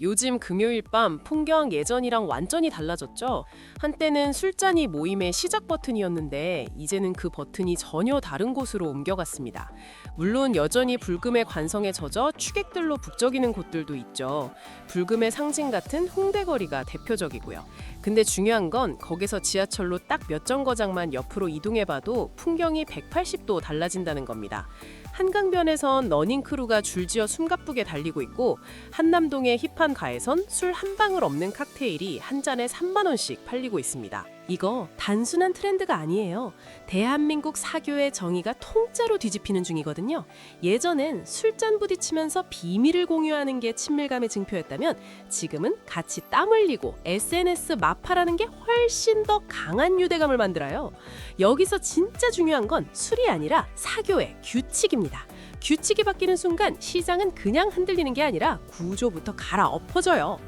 요즘 금요일 밤 풍경 예전이랑 완전히 달라졌죠. 한때는 술잔이 모임의 시작 버튼이었는데 이제는 그 버튼이 전혀 다른 곳으로 옮겨갔습니다. 물론 여전히 불금의 관성에 젖어 취객들로 북적이는 곳들도 있죠. 불금의 상징 같은 홍대거리가 대표적이고요. 근데 중요한 건 거기서 지하철로 딱 몇 정거장만 옆으로 이동해봐도 풍경이 180도 달라진다는 겁니다. 한강변에선 러닝 크루가 줄지어 숨가쁘게 달리고 있고 한남동의 힙한 가에선 술 한 방울 없는 칵테일이 한 잔에 3만 원씩 팔리고 있습니다. 이거 단순한 트렌드가 아니에요. 대한민국 사교의 정의가 통째로 뒤집히는 중이거든요. 예전엔 술잔 부딪히면서 비밀을 공유하는 게 친밀감의 증표였다면 지금은 같이 땀 흘리고 SNS 마파라는 게 훨씬 더 강한 유대감을 만들어요. 여기서 진짜 중요한 건 술이 아니라 사교의 규칙입니다. 규칙이 바뀌는 순간 시장은 그냥 흔들리는 게 아니라 구조부터 갈아엎어져요.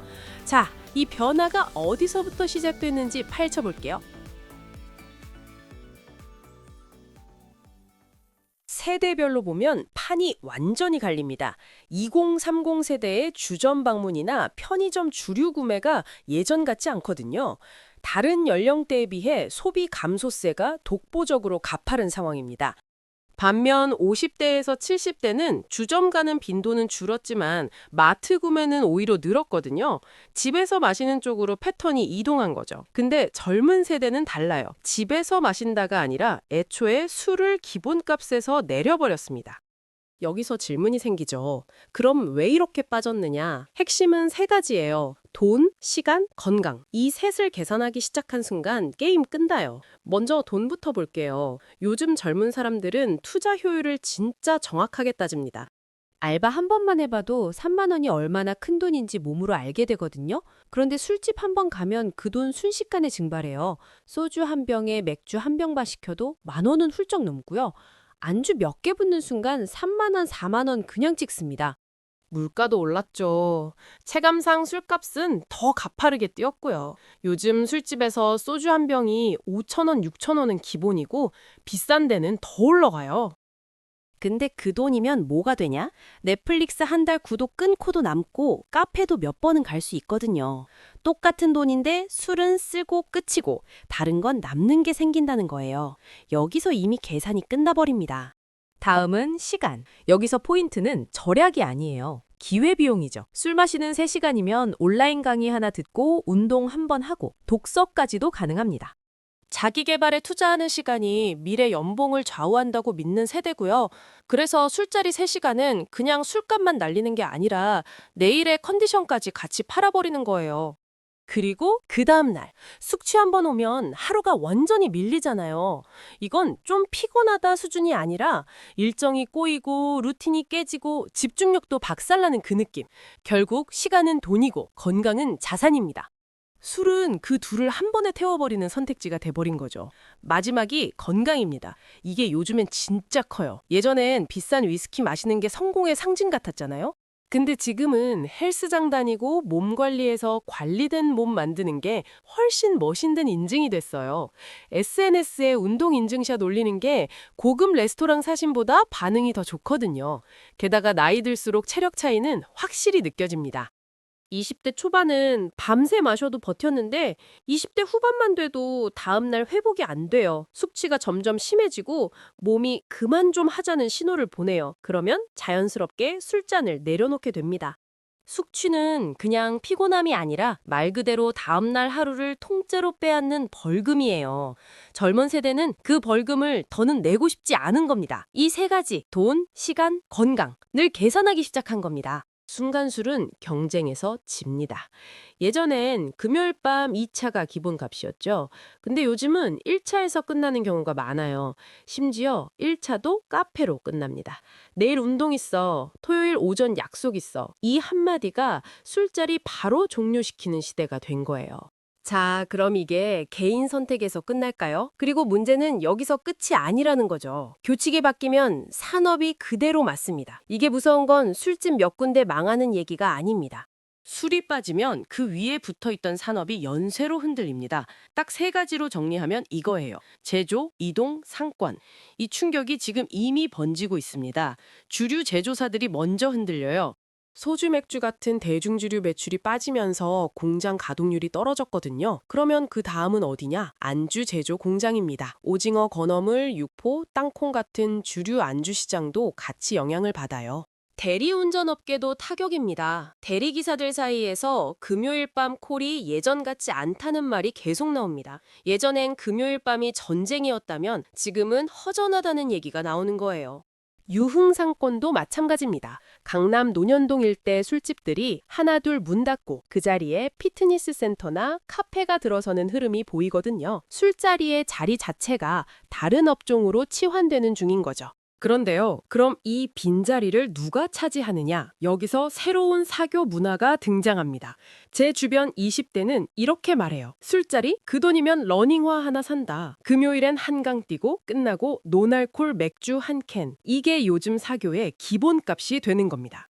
자, 이 변화가 어디서부터 시작됐는지 파헤쳐 볼게요. 세대별로 보면 판이 완전히 갈립니다. 2030 세대의 주점 방문이나 편의점 주류 구매가 예전 같지 않거든요. 다른 연령대에 비해 소비 감소세가 독보적으로 가파른 상황입니다. 반면 50대에서 70대는 주점 가는 빈도는 줄었지만 마트 구매는 오히려 늘었거든요. 집에서 마시는 쪽으로 패턴이 이동한 거죠. 근데 젊은 세대는 달라요. 집에서 마신다가 아니라 애초에 술을 기본값에서 내려버렸습니다. 여기서 질문이 생기죠. 그럼 왜 이렇게 빠졌느냐? 핵심은 세 가지예요. 돈, 시간, 건강. 이 셋을 계산하기 시작한 순간 게임 끝나요. 먼저 돈부터 볼게요. 요즘 젊은 사람들은 투자 효율을 진짜 정확하게 따집니다. 알바 한 번만 해봐도 3만 원이 얼마나 큰 돈인지 몸으로 알게 되거든요. 그런데 술집 한 번 가면 그 돈 순식간에 증발해요. 소주 한 병에 맥주 한 병만 시켜도 만 원은 훌쩍 넘고요. 안주 몇 개 붙는 순간 3만 원, 4만 원 그냥 찍습니다. 물가도 올랐죠. 체감상 술값은 더 가파르게 뛰었고요. 요즘 술집에서 소주 한 병이 5,000원, 6,000원은 기본이고 비싼 데는 더 올라가요. 근데 그 돈이면 뭐가 되냐? 넷플릭스 한 달 구독 끊고도 남고 카페도 몇 번은 갈 수 있거든요. 똑같은 돈인데 술은 쓰고 끝이고 다른 건 남는 게 생긴다는 거예요. 여기서 이미 계산이 끝나버립니다. 다음은 시간. 여기서 포인트는 절약이 아니에요. 기회비용이죠. 술 마시는 3시간이면 온라인 강의 하나 듣고 운동 한 번 하고 독서까지도 가능합니다. 자기 개발에 투자하는 시간이 미래 연봉을 좌우한다고 믿는 세대고요. 그래서 술자리 3시간은 그냥 술값만 날리는 게 아니라 내일의 컨디션까지 같이 팔아버리는 거예요. 그리고 그 다음날 숙취 한번 오면 하루가 완전히 밀리잖아요. 이건 좀 피곤하다 수준이 아니라 일정이 꼬이고 루틴이 깨지고 집중력도 박살나는 그 느낌. 결국 시간은 돈이고 건강은 자산입니다. 술은 그 둘을 한 번에 태워버리는 선택지가 돼버린 거죠. 마지막이 건강입니다. 이게 요즘엔 진짜 커요. 예전엔 비싼 위스키 마시는 게 성공의 상징 같았잖아요. 근데 지금은 헬스장 다니고 몸 관리해서 관리된 몸 만드는 게 훨씬 멋있는 인증이 됐어요. SNS에 운동 인증샷 올리는 게 고급 레스토랑 사진보다 반응이 더 좋거든요. 게다가 나이 들수록 체력 차이는 확실히 느껴집니다. 20대 초반은 밤새 마셔도 버텼는데 20대 후반만 돼도 다음날 회복이 안 돼요. 숙취가 점점 심해지고 몸이 그만 좀 하자는 신호를 보내요. 그러면 자연스럽게 술잔을 내려놓게 됩니다. 숙취는 그냥 피곤함이 아니라 말 그대로 다음날 하루를 통째로 빼앗는 벌금이에요. 젊은 세대는 그 벌금을 더는 내고 싶지 않은 겁니다. 이 세 가지, 돈, 시간, 건강, 늘 계산하기 시작한 겁니다. 순간술은 경쟁에서 집니다. 예전엔 금요일 밤 2차가 기본값이었죠. 근데 요즘은 1차에서 끝나는 경우가 많아요. 심지어 1차도 카페로 끝납니다. 내일 운동 있어. 토요일 오전 약속 있어. 이 한마디가 술자리 바로 종료시키는 시대가 된 거예요. 자, 그럼 이게 개인 선택에서 끝날까요? 그리고 문제는 여기서 끝이 아니라는 거죠. 규칙이 바뀌면 산업이 그대로 맞습니다. 이게 무서운 건 술집 몇 군데 망하는 얘기가 아닙니다. 술이 빠지면 그 위에 붙어 있던 산업이 연쇄로 흔들립니다. 딱 세 가지로 정리하면 이거예요. 제조, 이동, 상권. 이 충격이 지금 이미 번지고 있습니다. 주류 제조사들이 먼저 흔들려요. 소주 맥주 같은 대중주류 매출이 빠지면서 공장 가동률이 떨어졌거든요. 그러면 그 다음은 어디냐? 안주 제조 공장입니다. 오징어, 건어물, 육포, 땅콩 같은 주류 안주 시장도 같이 영향을 받아요. 대리운전업계도 타격입니다. 대리기사들 사이에서 금요일 밤 콜이 예전 같지 않다는 말이 계속 나옵니다. 예전엔 금요일 밤이 전쟁이었다면 지금은 허전하다는 얘기가 나오는 거예요. 유흥상권도 마찬가지입니다. 강남 논현동 일대 술집들이 하나둘 문 닫고 그 자리에 피트니스 센터나 카페가 들어서는 흐름이 보이거든요. 술자리의 자리 자체가 다른 업종으로 치환되는 중인 거죠. 그런데요, 그럼 이 빈자리를 누가 차지하느냐? 여기서 새로운 사교 문화가 등장합니다. 제 주변 20대는 이렇게 말해요. 술자리? 그 돈이면 러닝화 하나 산다. 금요일엔 한강 뛰고 끝나고 노날콜 맥주 한 캔. 이게 요즘 사교의 기본값이 되는 겁니다.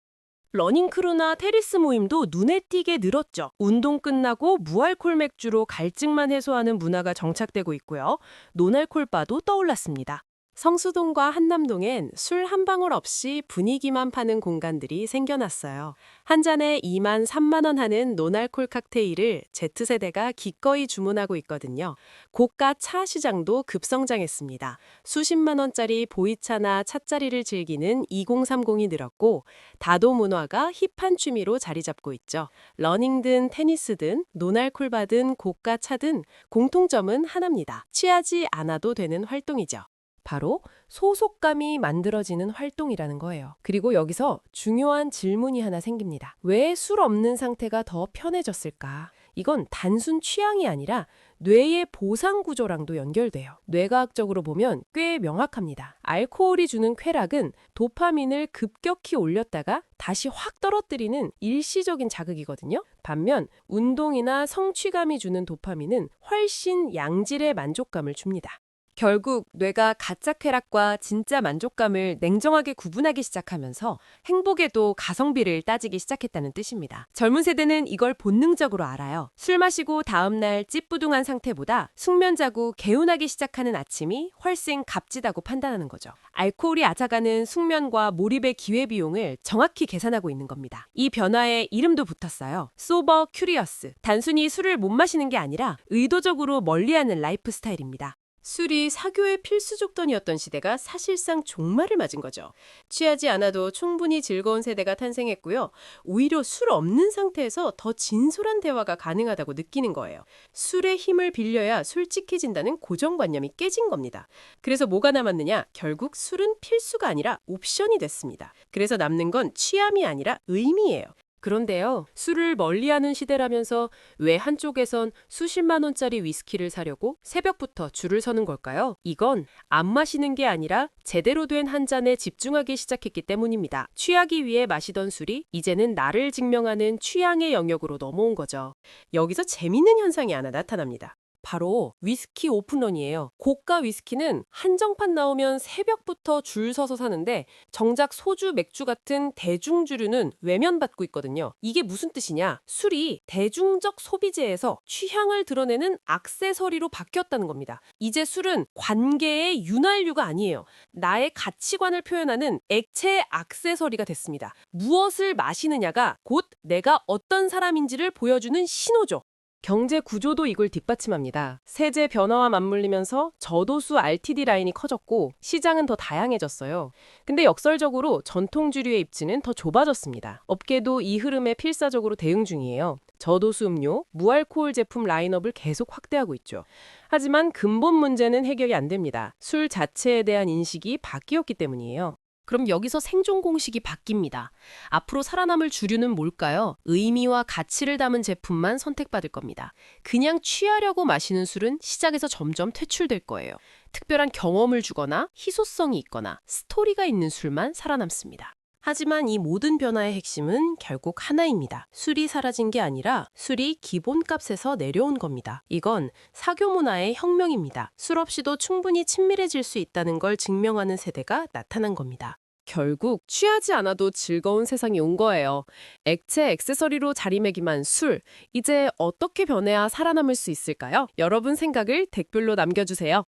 러닝크루나 테리스 모임도 눈에 띄게 늘었죠. 운동 끝나고 무알콜 맥주로 갈증만 해소하는 문화가 정착되고 있고요. 노날콜 바도 떠올랐습니다. 성수동과 한남동엔 술 한 방울 없이 분위기만 파는 공간들이 생겨났어요. 한 잔에 2만 3만 원 하는 노날콜 칵테일을 Z세대가 기꺼이 주문하고 있거든요. 고가 차 시장도 급성장했습니다. 수십만 원짜리 보이차나 찻자리를 즐기는 2030이 늘었고 다도 문화가 힙한 취미로 자리 잡고 있죠. 러닝든 테니스든 노날콜 받은 고가 차든 공통점은 하나입니다. 취하지 않아도 되는 활동이죠. 바로 소속감이 만들어지는 활동이라는 거예요. 그리고 여기서 중요한 질문이 하나 생깁니다. 왜 술 없는 상태가 더 편해졌을까? 이건 단순 취향이 아니라 뇌의 보상 구조랑도 연결돼요. 뇌과학적으로 보면 꽤 명확합니다. 알코올이 주는 쾌락은 도파민을 급격히 올렸다가 다시 확 떨어뜨리는 일시적인 자극이거든요. 반면 운동이나 성취감이 주는 도파민은 훨씬 양질의 만족감을 줍니다. 결국 뇌가 가짜 쾌락과 진짜 만족감을 냉정하게 구분하기 시작하면서 행복에도 가성비를 따지기 시작했다는 뜻입니다. 젊은 세대는 이걸 본능적으로 알아요. 술 마시고 다음날 찌뿌둥한 상태보다 숙면 자고 개운하기 시작하는 아침이 훨씬 값지다고 판단하는 거죠. 알코올이 앗아가는 숙면과 몰입의 기회비용을 정확히 계산하고 있는 겁니다. 이 변화에 이름도 붙었어요. 소버 큐리어스. 단순히 술을 못 마시는 게 아니라 의도적으로 멀리하는 라이프 스타일입니다. 술이 사교의 필수 조건이었던 시대가 사실상 종말을 맞은 거죠. 취하지 않아도 충분히 즐거운 세대가 탄생했고요. 오히려 술 없는 상태에서 더 진솔한 대화가 가능하다고 느끼는 거예요. 술의 힘을 빌려야 솔직해진다는 고정관념이 깨진 겁니다. 그래서 뭐가 남았느냐? 결국 술은 필수가 아니라 옵션이 됐습니다. 그래서 남는 건 취함이 아니라 의미예요. 그런데요, 술을 멀리하는 시대라면서 왜 한쪽에선 수십만 원짜리 위스키를 사려고 새벽부터 줄을 서는 걸까요? 이건 안 마시는 게 아니라 제대로 된 한 잔에 집중하기 시작했기 때문입니다. 취하기 위해 마시던 술이 이제는 나를 증명하는 취향의 영역으로 넘어온 거죠. 여기서 재밌는 현상이 하나 나타납니다. 바로 위스키 오픈런이에요. 고가 위스키는 한정판 나오면 새벽부터 줄 서서 사는데 정작 소주, 맥주 같은 대중주류는 외면받고 있거든요. 이게 무슨 뜻이냐? 술이 대중적 소비재에서 취향을 드러내는 액세서리로 바뀌었다는 겁니다. 이제 술은 관계의 윤활유가 아니에요. 나의 가치관을 표현하는 액체 액세서리가 됐습니다. 무엇을 마시느냐가 곧 내가 어떤 사람인지를 보여주는 신호죠. 경제 구조도 이걸 뒷받침합니다. 세제 변화와 맞물리면서 저도수 RTD 라인이 커졌고 시장은 더 다양해졌어요. 근데 역설적으로 전통 주류의 입지는 더 좁아졌습니다. 업계도 이 흐름에 필사적으로 대응 중이에요. 저도수 음료, 무알코올 제품 라인업을 계속 확대하고 있죠. 하지만 근본 문제는 해결이 안 됩니다. 술 자체에 대한 인식이 바뀌었기 때문이에요. 그럼 여기서 생존 공식이 바뀝니다. 앞으로 살아남을 주류는 뭘까요? 의미와 가치를 담은 제품만 선택받을 겁니다. 그냥 취하려고 마시는 술은 시장에서 점점 퇴출될 거예요. 특별한 경험을 주거나 희소성이 있거나 스토리가 있는 술만 살아남습니다. 하지만 이 모든 변화의 핵심은 결국 하나입니다. 술이 사라진 게 아니라 술이 기본값에서 내려온 겁니다. 이건 사교 문화의 혁명입니다. 술 없이도 충분히 친밀해질 수 있다는 걸 증명하는 세대가 나타난 겁니다. 결국 취하지 않아도 즐거운 세상이 온 거예요. 액체 액세서리로 자리매김한 술. 이제 어떻게 변해야 살아남을 수 있을까요? 여러분 생각을 댓글로 남겨주세요.